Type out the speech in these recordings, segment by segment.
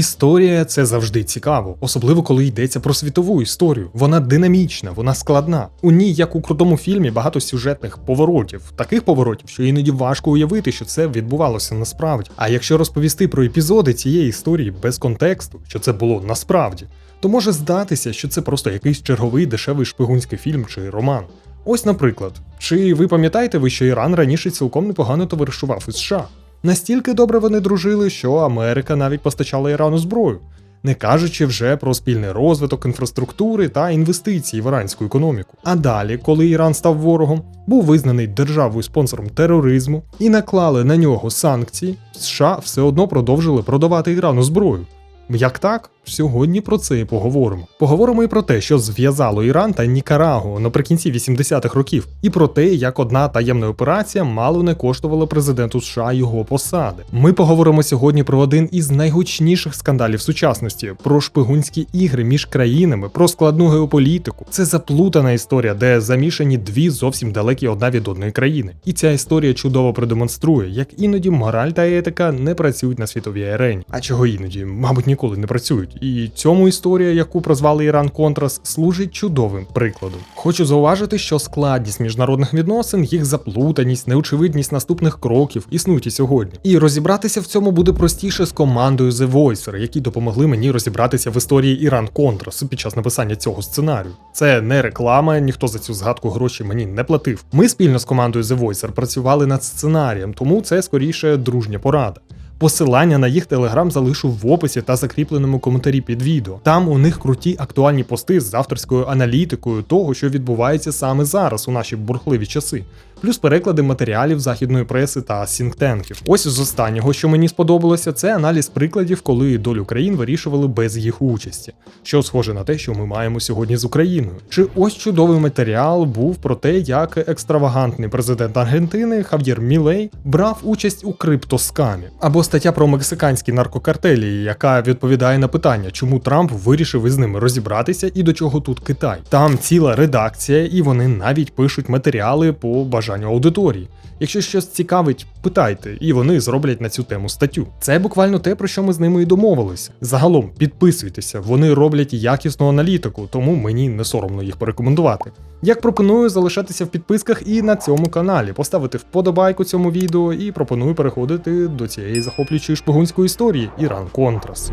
Історія це завжди цікаво, особливо коли йдеться про світову історію. Вона динамічна, вона складна. У ній, як у крутому фільмі, багато сюжетних поворотів, таких поворотів, що іноді важко уявити, що це відбувалося насправді. А якщо розповісти про епізоди цієї історії без контексту, що це було насправді, то може здатися, що це просто якийсь черговий дешевий шпигунський фільм чи роман. Ось, наприклад, чи ви пам'ятаєте ви, що Іран раніше цілком непогано товаришував із США? Настільки добре вони дружили, що Америка навіть постачала Ірану зброю, не кажучи вже про спільний розвиток інфраструктури та інвестиції в іранську економіку. А далі, коли Іран став ворогом, був визнаний державою спонсором тероризму і наклали на нього санкції, США все одно продовжили продавати Ірану зброю. Як так? Сьогодні про це і поговоримо. Поговоримо і про те, що зв'язало Іран та Нікарагу наприкінці 80-х років, і про те, як одна таємна операція мало не коштувала президенту США його посади. Ми поговоримо сьогодні про один із найгучніших скандалів сучасності: про шпигунські ігри між країнами, про складну геополітику. Це заплутана історія, де замішані дві зовсім далекі одна від одної країни. І ця історія чудово продемонструє, як іноді мораль та етика не працюють на світовій арені. А чого іноді, мабуть, ніколи не працюють. І цьому історія, яку прозвали Іран Контрас, служить чудовим прикладом. Хочу зауважити, що складність міжнародних відносин, їх заплутаність, неочевидність наступних кроків існують і сьогодні. І розібратися в цьому буде простіше з командою The Voicer, які допомогли мені розібратися в історії Іран Контрас під час написання цього сценарію. Це не реклама, ніхто за цю згадку гроші мені не платив. Ми спільно з командою The Voicer працювали над сценарієм, тому це скоріше дружня порада. Посилання на їх телеграм залишу в описі та закріпленому коментарі під відео. Там у них круті актуальні пости з авторською аналітикою того, що відбувається саме зараз у наші бурхливі часи плюс переклади матеріалів західної преси та сінктенків. Ось з останнього, що мені сподобалося, це аналіз прикладів, коли долю країн вирішували без їх участі, що схоже на те, що ми маємо сьогодні з Україною. Чи ось чудовий матеріал був про те, як екстравагантний президент Аргентини Хав'єр Мілей брав участь у криптоскамі, або стаття про мексиканські наркокартелі, яка відповідає на питання, чому Трамп вирішив із ними розібратися і до чого тут Китай. Там ціла редакція, і вони навіть пишуть матеріали по бажанню бажанню аудиторії. Якщо щось цікавить, питайте, і вони зроблять на цю тему статтю. Це буквально те, про що ми з ними і домовилися. Загалом підписуйтеся, вони роблять якісну аналітику, тому мені не соромно їх порекомендувати. Як пропоную залишатися в підписках і на цьому каналі, поставити вподобайку цьому відео і пропоную переходити до цієї захоплюючої шпигунської історії Іран Контрас.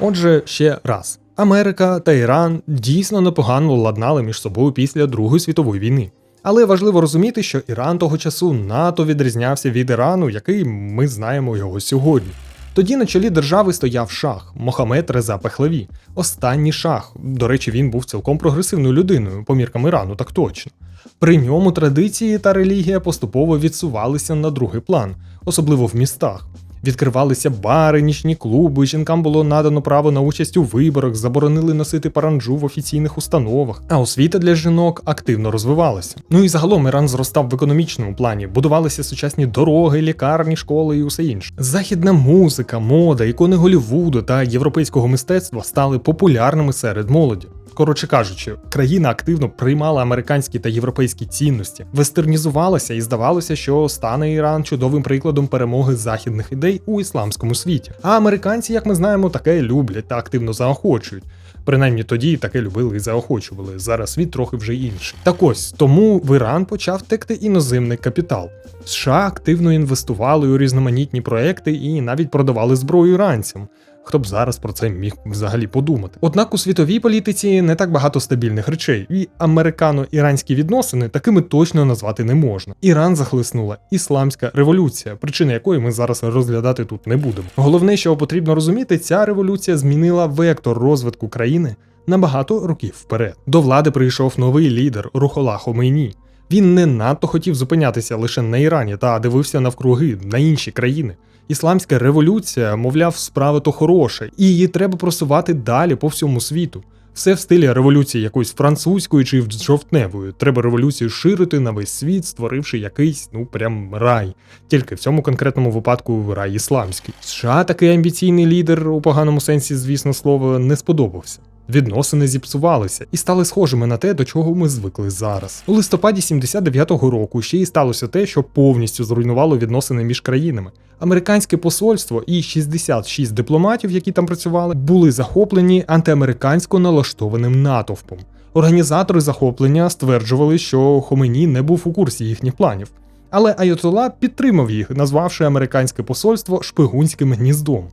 Отже, ще раз. Америка та Іран дійсно непогано ладнали між собою після Другої світової війни. Але важливо розуміти, що Іран того часу НАТО відрізнявся від Ірану, який ми знаємо його сьогодні. Тоді на чолі держави стояв шах Мохамед Реза Пехлеві. Останній шах. До речі, він був цілком прогресивною людиною, по міркам Ірану, так точно. При ньому традиції та релігія поступово відсувалися на другий план, особливо в містах. Відкривалися бари, нічні клуби, жінкам було надано право на участь у виборах, заборонили носити паранджу в офіційних установах, а освіта для жінок активно розвивалася. Ну і загалом Іран зростав в економічному плані, будувалися сучасні дороги, лікарні, школи і усе інше. Західна музика, мода, ікони Голівуду та європейського мистецтва стали популярними серед молоді. Коротше кажучи, країна активно приймала американські та європейські цінності, вестернізувалася і здавалося, що стане Іран чудовим прикладом перемоги західних ідей у ісламському світі. А американці, як ми знаємо, таке люблять та активно заохочують. Принаймні тоді таке любили і заохочували. Зараз світ трохи вже інший. Так ось тому в Іран почав текти іноземний капітал. США активно інвестували у різноманітні проекти і навіть продавали зброю іранцям. Хто б зараз про це міг взагалі подумати? Однак у світовій політиці не так багато стабільних речей, і американо-іранські відносини такими точно назвати не можна. Іран захлиснула ісламська революція, причини якої ми зараз розглядати тут не будемо. Головне, що потрібно розуміти, ця революція змінила вектор розвитку країни на багато років вперед. До влади прийшов новий лідер Рухола Хомейні. Він не надто хотів зупинятися лише на Ірані та дивився навкруги на інші країни. Ісламська революція, мовляв, справа то хороша, і її треба просувати далі по всьому світу. Все в стилі революції якоїсь французької чи жовтневої. Треба революцію ширити на весь світ, створивши якийсь, ну прям рай. Тільки в цьому конкретному випадку рай ісламський. США такий амбіційний лідер у поганому сенсі, звісно, слова, не сподобався. Відносини зіпсувалися і стали схожими на те, до чого ми звикли зараз. У листопаді 79-го року ще й сталося те, що повністю зруйнувало відносини між країнами. Американське посольство і 66 дипломатів, які там працювали, були захоплені антиамерикансько налаштованим натовпом. Організатори захоплення стверджували, що Хомені не був у курсі їхніх планів. Але Айотола підтримав їх, назвавши американське посольство шпигунським гніздом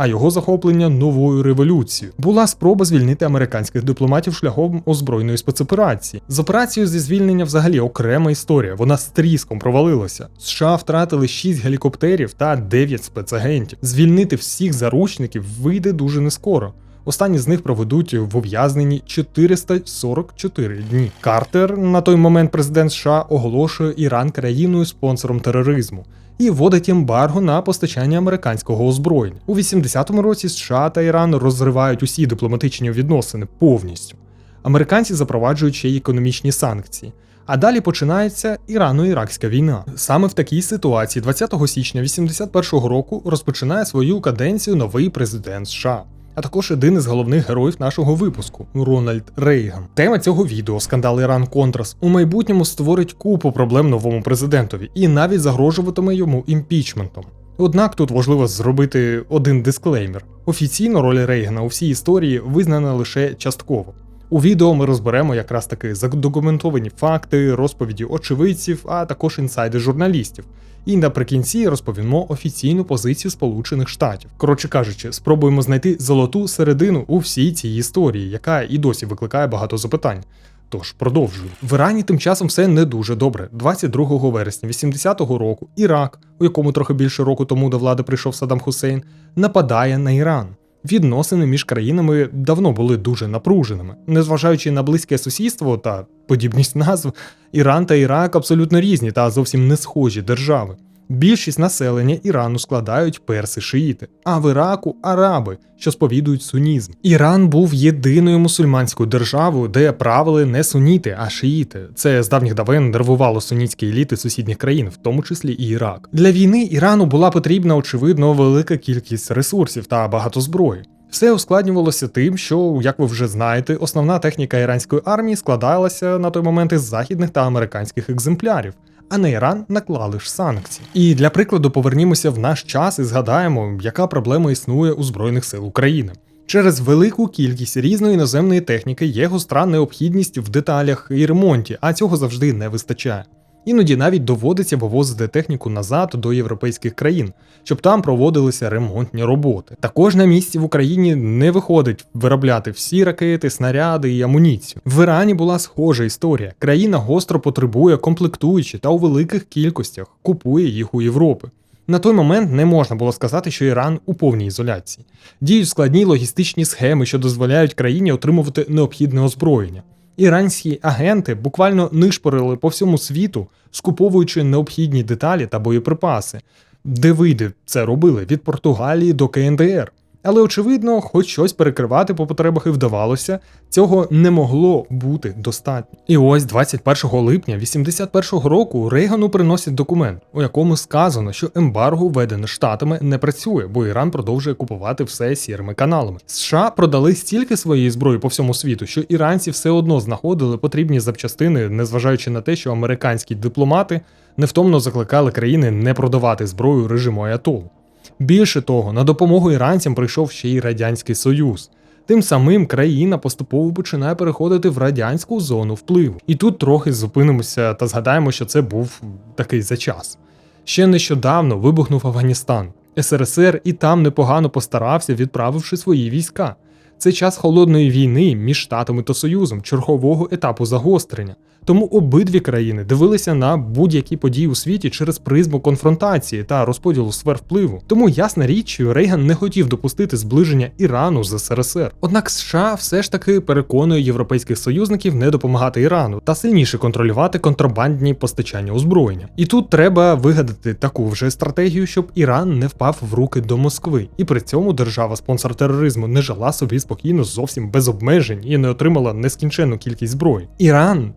а його захоплення новою революцією. Була спроба звільнити американських дипломатів шляхом озброєної спецоперації. З операцією зі звільнення взагалі окрема історія. Вона з тріском провалилася. США втратили 6 гелікоптерів та 9 спецагентів. Звільнити всіх заручників вийде дуже нескоро. Останні з них проведуть в ув'язненні 444 дні. Картер на той момент президент США оголошує Іран країною спонсором тероризму і вводить ембарго на постачання американського озброєння. У 80-му році США та Іран розривають усі дипломатичні відносини повністю. Американці запроваджують ще й економічні санкції. А далі починається Ірано-Іракська війна. Саме в такій ситуації, 20 січня 81-го року, розпочинає свою каденцію новий президент США а також один із головних героїв нашого випуску Рональд Рейган. Тема цього відео скандал Іран Контрас у майбутньому створить купу проблем новому президентові і навіть загрожуватиме йому імпічментом. Однак тут важливо зробити один дисклеймер: офіційно роль Рейгана у всій історії визнана лише частково. У відео ми розберемо якраз таки задокументовані факти, розповіді очевидців, а також інсайди журналістів. І наприкінці розповімо офіційну позицію Сполучених Штатів. Коротше кажучи, спробуємо знайти золоту середину у всій цій історії, яка і досі викликає багато запитань. Тож продовжую. В Ірані тим часом все не дуже добре. 22 вересня 80-го року Ірак, у якому трохи більше року тому до влади прийшов Саддам Хусейн, нападає на Іран. Відносини між країнами давно були дуже напруженими, незважаючи на близьке сусідство та подібність назв, Іран та Ірак абсолютно різні та зовсім не схожі держави. Більшість населення Ірану складають перси шиїти, а в Іраку араби, що сповідують сунізм. Іран був єдиною мусульманською державою, де правили не суніти, а шиїти. Це з давніх давен нервувало сунітські еліти сусідніх країн, в тому числі і Ірак. Для війни Ірану була потрібна очевидно велика кількість ресурсів та багато зброї. Все ускладнювалося тим, що, як ви вже знаєте, основна техніка іранської армії складалася на той момент із західних та американських екземплярів а на Іран наклали ж санкції. І для прикладу повернімося в наш час і згадаємо, яка проблема існує у Збройних сил України. Через велику кількість різної іноземної техніки є гостра необхідність в деталях і ремонті, а цього завжди не вистачає. Іноді навіть доводиться вивозити техніку назад до європейських країн, щоб там проводилися ремонтні роботи. Також на місці в Україні не виходить виробляти всі ракети, снаряди і амуніцію. В Ірані була схожа історія. Країна гостро потребує комплектуючі та у великих кількостях купує їх у Європи. На той момент не можна було сказати, що Іран у повній ізоляції. Діють складні логістичні схеми, що дозволяють країні отримувати необхідне озброєння. Іранські агенти буквально нишпорили по всьому світу, скуповуючи необхідні деталі та боєприпаси, де види це робили від Португалії до КНДР. Але очевидно, хоч щось перекривати по потребах і вдавалося, цього не могло бути достатньо. І ось 21 липня 81-го року Рейгану приносять документ, у якому сказано, що ембарго, введене штатами, не працює, бо Іран продовжує купувати все сірими каналами. США продали стільки своєї зброї по всьому світу, що іранці все одно знаходили потрібні запчастини, незважаючи на те, що американські дипломати невтомно закликали країни не продавати зброю режиму Аятолу. Більше того, на допомогу іранцям прийшов ще й Радянський Союз. Тим самим країна поступово починає переходити в радянську зону впливу. І тут трохи зупинимося та згадаємо, що це був такий за час. Ще нещодавно вибухнув Афганістан. СРСР і там непогано постарався, відправивши свої війська. Це час холодної війни між Штатами та Союзом, чергового етапу загострення. Тому обидві країни дивилися на будь-які події у світі через призму конфронтації та розподілу сфер впливу. Тому ясна річ, Рейган не хотів допустити зближення Ірану з СРСР. Однак США все ж таки переконує європейських союзників не допомагати Ірану та сильніше контролювати контрабандні постачання озброєння. І тут треба вигадати таку вже стратегію, щоб Іран не впав в руки до Москви, і при цьому держава-спонсор тероризму не жила собі спокійно зовсім без обмежень і не отримала нескінченну кількість зброї. Іран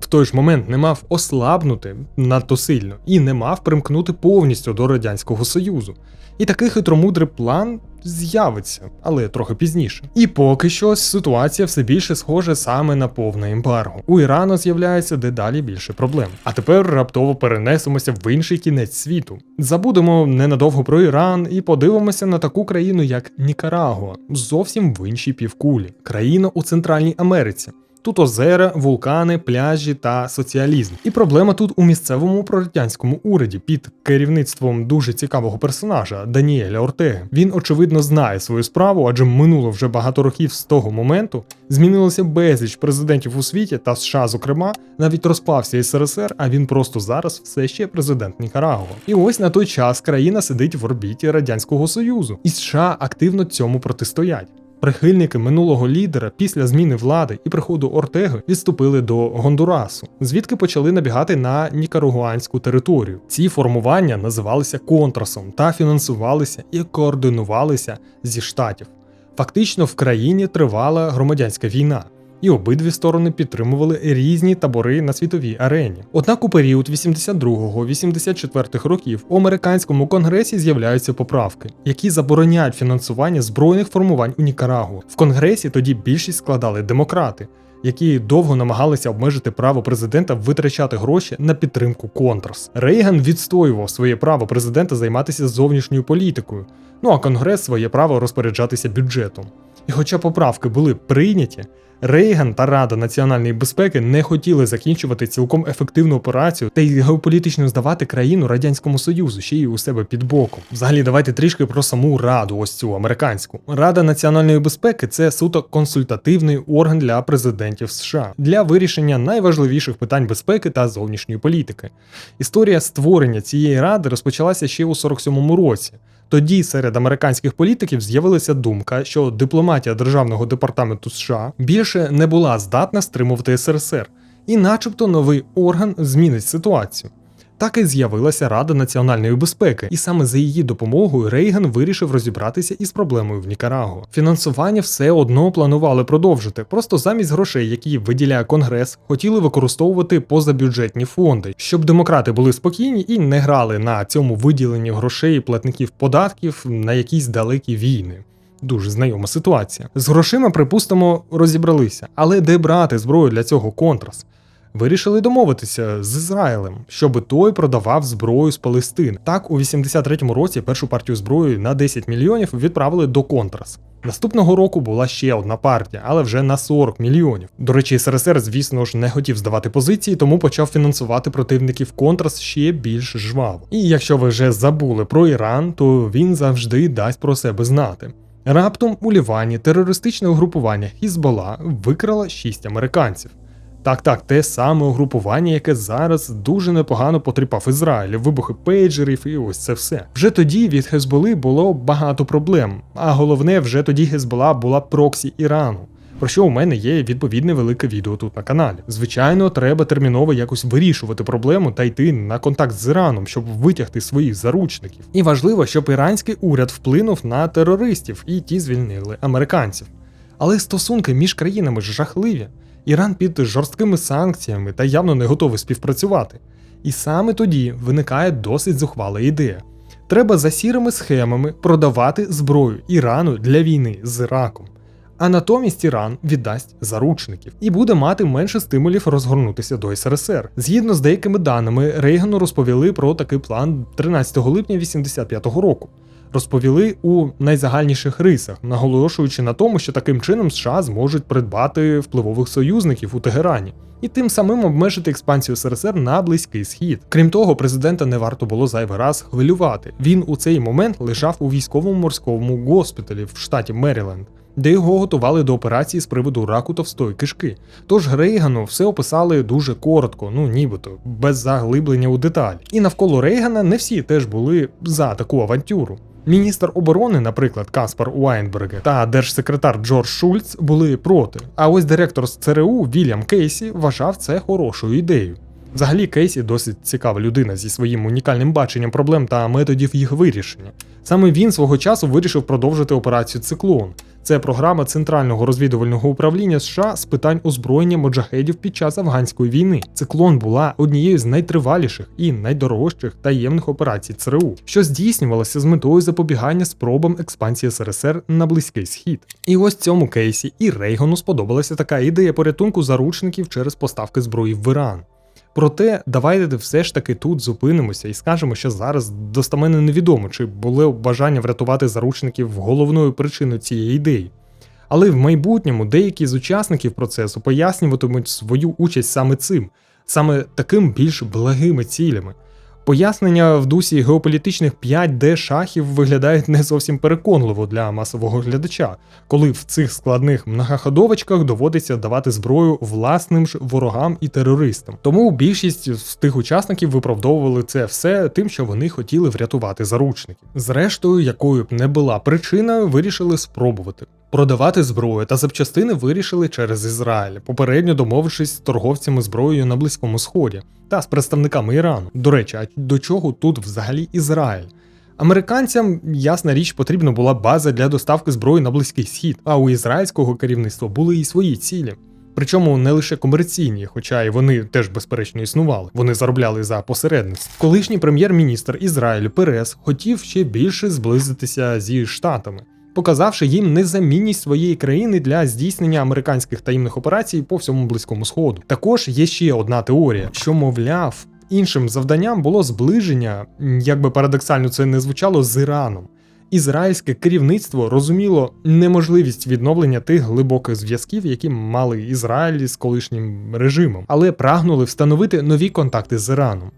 в той ж момент не мав ослабнути надто сильно і не мав примкнути повністю до Радянського Союзу. І такий хитромудрий план з'явиться, але трохи пізніше. І поки що ситуація все більше схожа саме на повне ембарго. У Ірану з'являється дедалі більше проблем. А тепер раптово перенесемося в інший кінець світу. Забудемо ненадовго про Іран і подивимося на таку країну, як Нікарагуа, зовсім в іншій півкулі, країна у Центральній Америці. Тут озера, вулкани, пляжі та соціалізм. І проблема тут у місцевому прорадянському уряді під керівництвом дуже цікавого персонажа Даніеля Ортеги. Він очевидно знає свою справу, адже минуло вже багато років з того моменту. Змінилося безліч президентів у світі та США, зокрема, навіть розпався СРСР, а він просто зараз все ще президент Нікарагуа. І ось на той час країна сидить в орбіті Радянського Союзу, і США активно цьому протистоять. Прихильники минулого лідера після зміни влади і приходу Ортеги відступили до Гондурасу, звідки почали набігати на нікарагуанську територію. Ці формування називалися контрасом та фінансувалися і координувалися зі штатів. Фактично в країні тривала громадянська війна. І обидві сторони підтримували різні табори на світовій арені. Однак у період 82-84 років у американському конгресі з'являються поправки, які забороняють фінансування збройних формувань у Нікарагу. В конгресі тоді більшість складали демократи, які довго намагалися обмежити право президента витрачати гроші на підтримку Контрас. Рейган відстоював своє право президента займатися зовнішньою політикою. Ну а конгрес своє право розпоряджатися бюджетом. І хоча поправки були прийняті, Рейган та Рада національної безпеки не хотіли закінчувати цілком ефективну операцію та й геополітично здавати країну радянському союзу ще й у себе під боком. Взагалі, давайте трішки про саму раду, ось цю американську. Рада національної безпеки це суто консультативний орган для президентів США для вирішення найважливіших питань безпеки та зовнішньої політики. Історія створення цієї ради розпочалася ще у 47-му році. Тоді серед американських політиків з'явилася думка, що дипломатія Державного департаменту США більше не була здатна стримувати СРСР, і, начебто, новий орган змінить ситуацію. Так і з'явилася Рада національної безпеки, і саме за її допомогою Рейган вирішив розібратися із проблемою в Нікарагуа. Фінансування все одно планували продовжити, просто замість грошей, які виділяє Конгрес, хотіли використовувати позабюджетні фонди, щоб демократи були спокійні і не грали на цьому виділенні грошей платників податків на якісь далекі війни. Дуже знайома ситуація. З грошима, припустимо, розібралися, але де брати зброю для цього контрас? Вирішили домовитися з Ізраїлем, щоб той продавав зброю з Палестини. Так, у 83-му році першу партію зброї на 10 мільйонів відправили до Контрас. Наступного року була ще одна партія, але вже на 40 мільйонів. До речі, СРСР, звісно ж, не хотів здавати позиції, тому почав фінансувати противників Контрас ще більш жваво. І якщо ви вже забули про Іран, то він завжди дасть про себе знати. Раптом у Лівані терористичне угрупування Хізбола викрало 6 американців. Так, так, те саме угрупування, яке зараз дуже непогано потріпав Ізраїль, вибухи пейджерів і ось це все. Вже тоді від Хезболи було багато проблем, а головне, вже тоді Хезбола була проксі Ірану. Про що у мене є відповідне велике відео тут на каналі. Звичайно, треба терміново якось вирішувати проблему та йти на контакт з Іраном, щоб витягти своїх заручників. І важливо, щоб іранський уряд вплинув на терористів і ті звільнили американців. Але стосунки між країнами жахливі. Іран під жорсткими санкціями та явно не готовий співпрацювати. І саме тоді виникає досить зухвала ідея. Треба за сірими схемами продавати зброю Ірану для війни з Іраком. А натомість Іран віддасть заручників і буде мати менше стимулів розгорнутися до СРСР. Згідно з деякими даними, Рейгану розповіли про такий план 13 липня 85-го року розповіли у найзагальніших рисах, наголошуючи на тому, що таким чином США зможуть придбати впливових союзників у Тегерані. І тим самим обмежити експансію СРСР на близький схід. Крім того, президента не варто було зайвий раз хвилювати. Він у цей момент лежав у військовому морському госпіталі в штаті Меріленд, де його готували до операції з приводу раку товстої кишки. Тож Рейгану все описали дуже коротко, ну нібито, без заглиблення у деталі. І навколо Рейгана не всі теж були за таку авантюру. Міністр оборони, наприклад, Каспар Уайнберге та держсекретар Джордж Шульц були проти. А ось директор з ЦРУ Вільям Кейсі вважав це хорошою ідеєю. Взагалі, Кейсі досить цікава людина зі своїм унікальним баченням проблем та методів їх вирішення. Саме він свого часу вирішив продовжити операцію Циклон. Це програма Центрального розвідувального управління США з питань озброєння моджахедів під час афганської війни. Циклон була однією з найтриваліших і найдорожчих таємних операцій ЦРУ, що здійснювалася з метою запобігання спробам експансії СРСР на Близький Схід. І ось цьому кейсі і Рейгану сподобалася така ідея порятунку заручників через поставки зброї в Іран. Проте давайте все ж таки тут зупинимося і скажемо, що зараз достаменно невідомо, чи було бажання врятувати заручників головною причиною цієї ідеї. Але в майбутньому деякі з учасників процесу пояснюватимуть свою участь саме цим, саме таким більш благими цілями. Пояснення в дусі геополітичних 5D шахів виглядають не зовсім переконливо для масового глядача, коли в цих складних многоходовочках доводиться давати зброю власним ж ворогам і терористам. Тому більшість з тих учасників виправдовували це все тим, що вони хотіли врятувати заручників. Зрештою, якою б не була причина, вирішили спробувати. Продавати зброю та запчастини вирішили через Ізраїль, попередньо домовившись з торговцями зброєю на Близькому Сході та з представниками Ірану. До речі, а до чого тут взагалі Ізраїль? Американцям, ясна річ, потрібна була база для доставки зброї на Близький Схід, а у ізраїльського керівництва були і свої цілі. Причому не лише комерційні, хоча і вони теж безперечно існували. Вони заробляли за посередництво. Колишній прем'єр-міністр Ізраїлю Перес хотів ще більше зблизитися зі штатами показавши їм незамінність своєї країни для здійснення американських таємних операцій по всьому близькому сходу. Також є ще одна теорія, що мовляв. Іншим завданням було зближення, як би парадоксально це не звучало, з Іраном. Ізраїльське керівництво розуміло неможливість відновлення тих глибоких зв'язків, які мали Ізраїль з колишнім режимом, але прагнули встановити нові контакти з Іраном.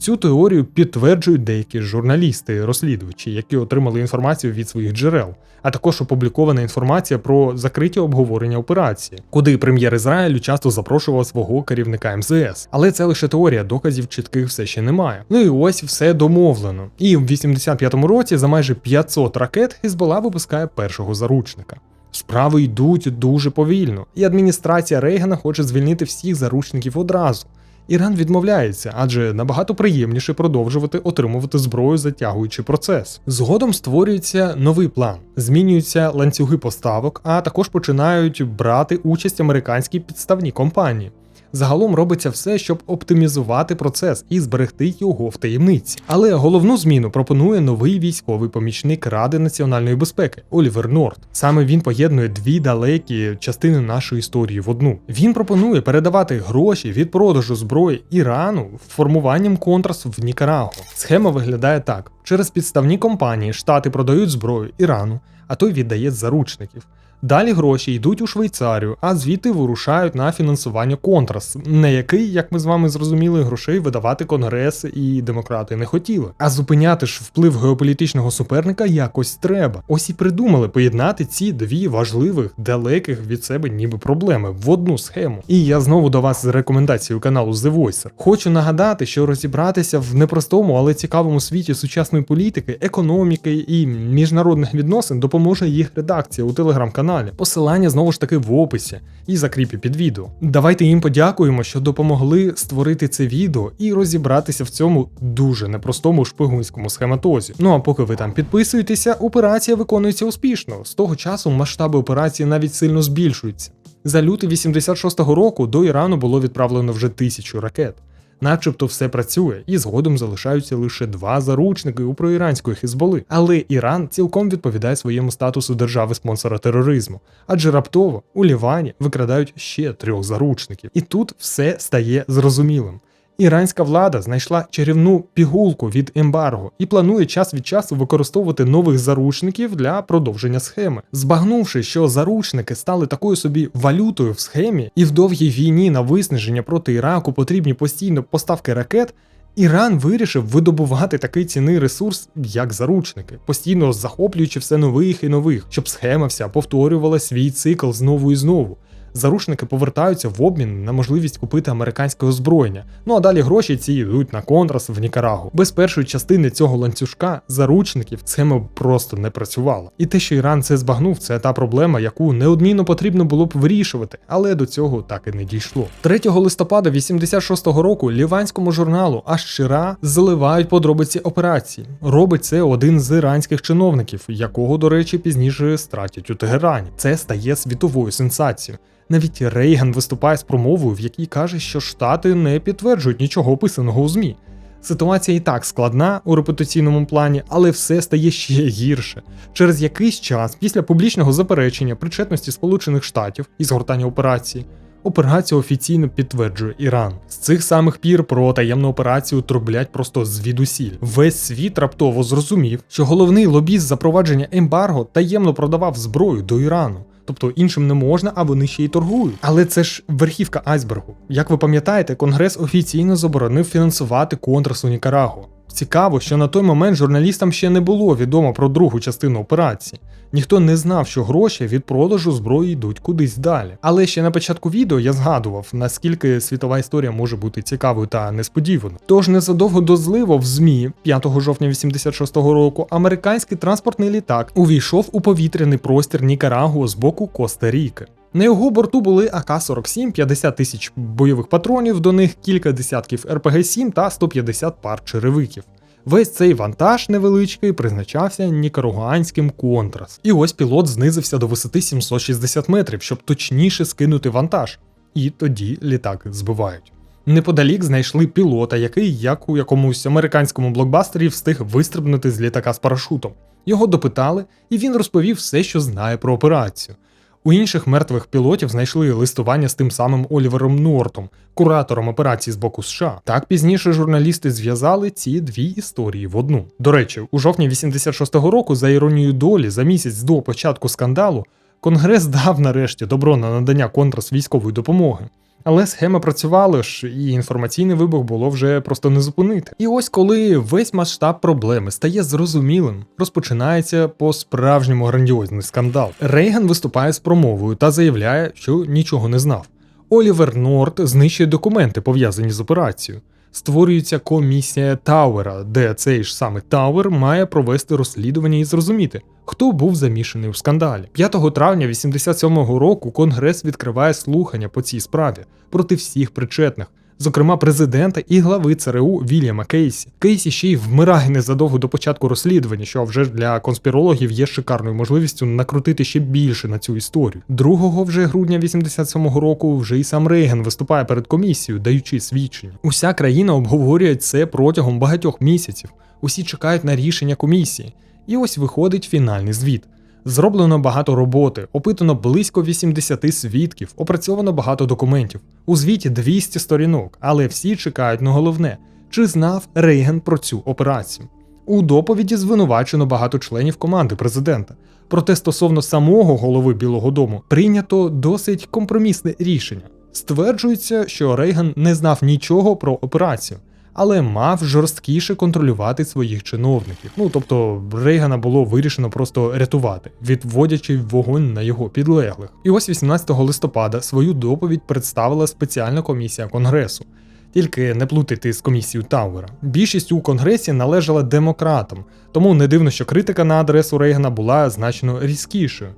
Цю теорію підтверджують деякі журналісти, розслідувачі, які отримали інформацію від своїх джерел, а також опублікована інформація про закриті обговорення операції, куди прем'єр Ізраїлю часто запрошував свого керівника МЗС. Але це лише теорія, доказів чітких все ще немає. Ну і ось все домовлено. І в 85-му році за майже 500 ракет Хізбола випускає першого заручника. Справи йдуть дуже повільно, і адміністрація Рейгана хоче звільнити всіх заручників одразу. Іран відмовляється, адже набагато приємніше продовжувати отримувати зброю, затягуючи процес. Згодом створюється новий план, змінюються ланцюги поставок, а також починають брати участь американські підставні компанії. Загалом робиться все, щоб оптимізувати процес і зберегти його в таємниці. Але головну зміну пропонує новий військовий помічник Ради національної безпеки Олівер Норд. Саме він поєднує дві далекі частини нашої історії в одну. Він пропонує передавати гроші від продажу зброї Ірану формуванням контрас в Нікарагу. Схема виглядає так: через підставні компанії штати продають зброю Ірану, а той віддає заручників. Далі гроші йдуть у Швейцарію, а звідти вирушають на фінансування контрас, на який, як ми з вами зрозуміли, грошей видавати конгрес і демократи не хотіли. А зупиняти ж вплив геополітичного суперника якось треба. Ось і придумали поєднати ці дві важливих, далеких від себе ніби проблеми в одну схему. І я знову до вас з рекомендацією каналу The Voicer. Хочу нагадати, що розібратися в непростому, але цікавому світі сучасної політики, економіки і міжнародних відносин допоможе їх редакція у телеграм-каналі каналі. Посилання знову ж таки в описі і закріпі під відео. Давайте їм подякуємо, що допомогли створити це відео і розібратися в цьому дуже непростому шпигунському схематозі. Ну а поки ви там підписуєтеся, операція виконується успішно. З того часу масштаби операції навіть сильно збільшуються. За лютий 86-го року до Ірану було відправлено вже тисячу ракет начебто все працює, і згодом залишаються лише два заручники у проіранської хізболи. Але Іран цілком відповідає своєму статусу держави-спонсора тероризму, адже раптово у Лівані викрадають ще трьох заручників. І тут все стає зрозумілим. Іранська влада знайшла чарівну пігулку від ембарго і планує час від часу використовувати нових заручників для продовження схеми, збагнувши, що заручники стали такою собі валютою в схемі, і в довгій війні на виснаження проти Іраку потрібні постійно поставки ракет. Іран вирішив видобувати такий цінний ресурс, як заручники, постійно захоплюючи все нових і нових, щоб схема вся повторювала свій цикл знову і знову Зарушники повертаються в обмін на можливість купити американське озброєння. Ну а далі гроші ці йдуть на контрас в Нікарагу. Без першої частини цього ланцюжка заручників схема просто не працювала. І те, що Іран це збагнув, це та проблема, яку неодмінно потрібно було б вирішувати, але до цього так і не дійшло. 3 листопада 86-го року ліванському журналу Аш-Шира заливають подробиці операції. Робить це один з іранських чиновників, якого, до речі, пізніше стратять у Тегерані. Це стає світовою сенсацією. Навіть Рейган виступає з промовою, в якій каже, що Штати не підтверджують нічого описаного у ЗМІ. Ситуація і так складна у репутаційному плані, але все стає ще гірше. Через якийсь час, після публічного заперечення причетності Сполучених Штатів і згортання операції, операцію офіційно підтверджує Іран. З цих самих пір про таємну операцію трублять просто звідусіль. Весь світ раптово зрозумів, що головний лобіст запровадження ембарго таємно продавав зброю до Ірану. Тобто іншим не можна, а вони ще й торгують. Але це ж верхівка айсбергу. Як ви пам'ятаєте, Конгрес офіційно заборонив фінансувати контрас у Нікарагу. Цікаво, що на той момент журналістам ще не було відомо про другу частину операції. Ніхто не знав, що гроші від продажу зброї йдуть кудись далі. Але ще на початку відео я згадував, наскільки світова історія може бути цікавою та несподіваною. Тож незадовго до зливу в ЗМІ 5 жовтня 86-го року американський транспортний літак увійшов у повітряний простір Нікарагуа з боку Коста-Ріки. На його борту були АК-47, 50 тисяч бойових патронів, до них кілька десятків РПГ-7 та 150 пар черевиків. Весь цей вантаж невеличкий призначався нікаруганським контрас. І ось пілот знизився до висоти 760 метрів, щоб точніше скинути вантаж. І тоді літак збивають. Неподалік знайшли пілота, який, як у якомусь американському блокбастері, встиг вистрибнути з літака з парашутом. Його допитали, і він розповів все, що знає про операцію. У інших мертвих пілотів знайшли листування з тим самим Олівером Нортом, куратором операції з боку США. Так пізніше журналісти зв'язали ці дві історії в одну. До речі, у жовтні 86-го року, за іронією долі, за місяць до початку скандалу, Конгрес дав нарешті добро на надання контрас військової допомоги. Але схема працювала ж, і інформаційний вибух було вже просто не зупинити. І ось коли весь масштаб проблеми стає зрозумілим, розпочинається по справжньому грандіозний скандал. Рейган виступає з промовою та заявляє, що нічого не знав. Олівер Норт знищує документи, пов'язані з операцією. Створюється комісія Тауера, де цей ж саме Тауер має провести розслідування і зрозуміти, хто був замішаний у скандалі. 5 травня 87-го року Конгрес відкриває слухання по цій справі проти всіх причетних, зокрема президента і глави ЦРУ Вільяма Кейсі. Кейсі ще й вмирає незадовго до початку розслідування, що вже для конспірологів є шикарною можливістю накрутити ще більше на цю історію. 2 вже грудня 87-го року вже і сам Рейган виступає перед комісією, даючи свідчення. Уся країна обговорює це протягом багатьох місяців. Усі чекають на рішення комісії. І ось виходить фінальний звіт. Зроблено багато роботи, опитано близько 80 свідків, опрацьовано багато документів. У звіті 200 сторінок, але всі чекають на головне, чи знав Рейген про цю операцію. У доповіді звинувачено багато членів команди президента. Проте стосовно самого голови Білого Дому прийнято досить компромісне рішення. Стверджується, що Рейган не знав нічого про операцію але мав жорсткіше контролювати своїх чиновників. Ну тобто Рейгана було вирішено просто рятувати, відводячи вогонь на його підлеглих. І ось 18 листопада свою доповідь представила спеціальна комісія конгресу. Тільки не плутайте з комісією Тауера. Більшість у конгресі належала демократам, тому не дивно, що критика на адресу Рейгана була значно різкішою.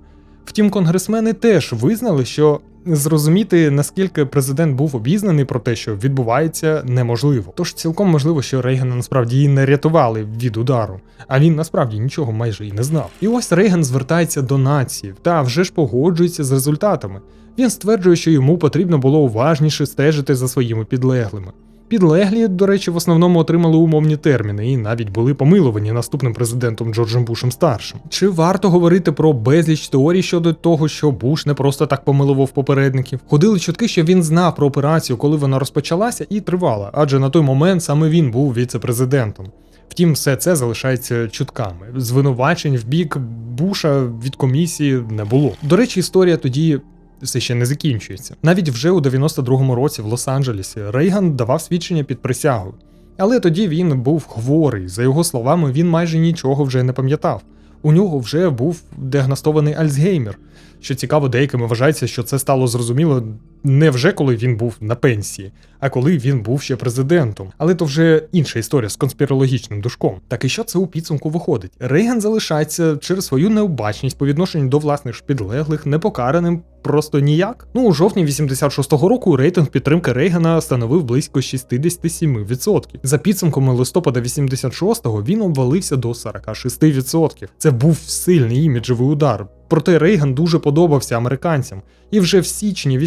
Втім, конгресмени теж визнали, що зрозуміти, наскільки президент був обізнаний про те, що відбувається, неможливо. Тож цілком можливо, що Рейгана насправді і не рятували від удару, а він насправді нічого майже і не знав. І ось Рейган звертається до нації та вже ж погоджується з результатами. Він стверджує, що йому потрібно було уважніше стежити за своїми підлеглими. Підлеглі, до речі, в основному отримали умовні терміни і навіть були помилувані наступним президентом Джорджем Бушем старшим. Чи варто говорити про безліч теорій щодо того, що Буш не просто так помилував попередників? Ходили чутки, що він знав про операцію, коли вона розпочалася і тривала, адже на той момент саме він був віце-президентом. Втім, все це залишається чутками. Звинувачень в бік Буша від комісії не було. До речі, історія тоді все ще не закінчується. Навіть вже у 92-му році в Лос-Анджелесі Рейган давав свідчення під присягою. Але тоді він був хворий. За його словами, він майже нічого вже не пам'ятав. У нього вже був діагностований Альцгеймер. Що цікаво, деякими вважається, що це стало зрозуміло не вже коли він був на пенсії, а коли він був ще президентом. Але то вже інша історія з конспірологічним душком. Так і що це у підсумку виходить? Рейган залишається через свою необачність по відношенню до власних ж підлеглих непокараним просто ніяк. Ну у жовтні 86-го року рейтинг підтримки Рейгана становив близько 67%. За підсумками листопада 86-го він обвалився до 46%. Це був сильний іміджевий удар. Проте Рейган дуже подобався американцям. І вже в січні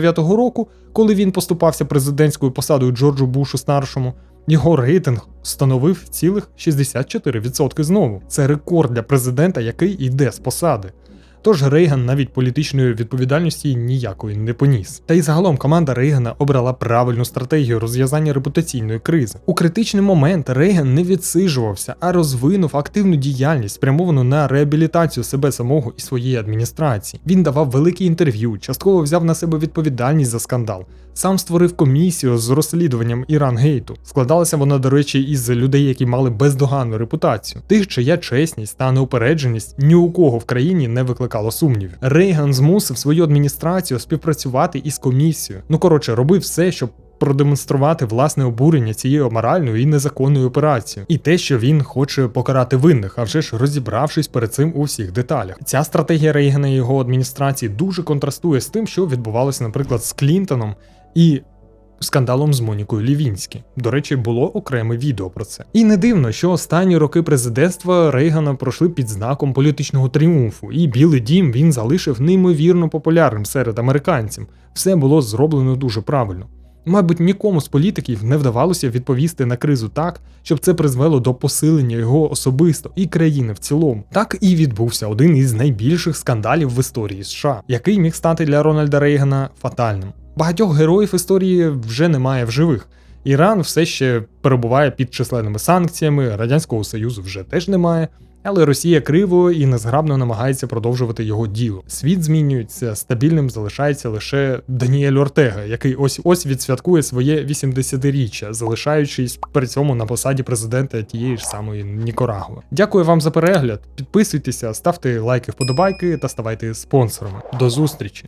89-го року, коли він поступався президентською посадою Джорджу Бушу старшому, його рейтинг становив цілих 64% знову. Це рекорд для президента, який йде з посади. Тож Рейган навіть політичної відповідальності ніякої не поніс. Та й загалом команда Рейгана обрала правильну стратегію розв'язання репутаційної кризи. У критичний момент Рейган не відсиджувався, а розвинув активну діяльність, спрямовану на реабілітацію себе самого і своєї адміністрації. Він давав великі інтерв'ю, частково взяв на себе відповідальність за скандал. Сам створив комісію з розслідуванням Іран Гейту. Складалася вона, до речі, із людей, які мали бездоганну репутацію. Тих, чия чесність та неупередженість ні у кого в країні не викликало сумнівів. Рейган змусив свою адміністрацію співпрацювати із комісією. Ну коротше, робив все, щоб. Продемонструвати власне обурення цією аморальною і незаконною операцією, і те, що він хоче покарати винних, а вже ж розібравшись перед цим у всіх деталях. Ця стратегія Рейгана і його адміністрації дуже контрастує з тим, що відбувалося, наприклад, з Клінтоном і скандалом з Монікою Лівінські. До речі, було окреме відео про це. І не дивно, що останні роки президентства Рейгана пройшли під знаком політичного тріумфу, і Білий Дім він залишив неймовірно популярним серед американців. Все було зроблено дуже правильно. Мабуть, нікому з політиків не вдавалося відповісти на кризу так, щоб це призвело до посилення його особисто і країни в цілому. Так і відбувся один із найбільших скандалів в історії США, який міг стати для Рональда Рейгана фатальним. Багатьох героїв історії вже немає в живих. Іран все ще перебуває під численними санкціями, Радянського Союзу вже теж немає. Але Росія криво і незграбно намагається продовжувати його діло. Світ змінюється, стабільним залишається лише Даніель Ортега, який ось ось відсвяткує своє 80-річчя, залишаючись при цьому на посаді президента тієї ж самої Нікарагуи. Дякую вам за перегляд. Підписуйтеся, ставте лайки, вподобайки та ставайте спонсорами. До зустрічі!